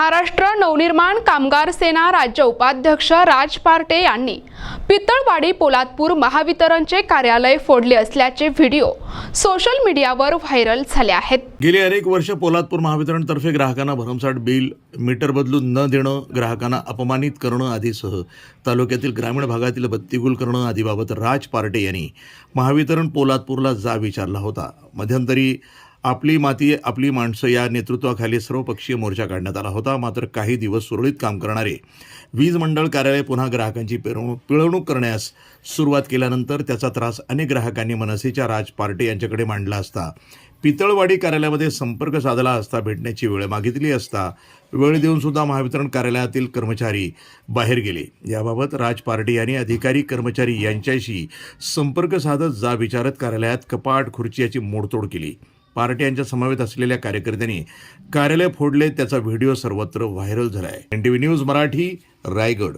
महाराष्ट्र नवनिर्माण कामगार सेना राज्य उपाध्यक्ष राज पार्टे यांनी पितळवाडी पोलादपूर महावितरणचे कार्यालय फोडले असल्याचे व्हिडिओ सोशल मीडियावर व्हायरल झाले आहेत. गेली अनेक वर्ष पोलादपूर महावितरणतर्फे ग्राहकांना भरमसाठ बिल मीटर बदलून न देणं ग्राहकांना अपमानित करणं आदीसह तालुक्यातील ग्रामीण भागातील बत्तीगुल करणं आदीबाबत राज पार्टे यांनी महावितरण पोलादपूरला जा विचारला होता. मध्यंतरी आपली माती आपली माणसं या नेतृत्वाखाली सर्वपक्षीय मोर्चा काढण्यात आला होता. मात्र काही दिवस सुरळीत काम करणारे वीज मंडळ कार्यालय पुन्हा ग्राहकांची पिळवणूक पिळवणूक करण्यास सुरुवात केल्यानंतर त्याचा त्रास अनेक ग्राहकांनी मनसेच्या राज पार्टे यांच्याकडे मांडला असता. पितळवाडी कार्यालयामध्ये संपर्क साधला असता भेटण्याची वेळ मागितली असता वेळ देऊन सुद्धा महावितरण कार्यालयातील कर्मचारी बाहेर गेले. याबाबत राज पार्टी यांनी अधिकारी कर्मचारी यांच्याशी संपर्क साधत जा विचारत कार्यालयात कपाट खुर्ची याची मोडतोड केली. पार्टी यांच्या समवेत असलेल्या कार्यकर्त्यांनी कार्यालय फोडले त्याचा व्हिडिओ सर्वत्र व्हायरल झाला आहे N T V news Marathi Raigad.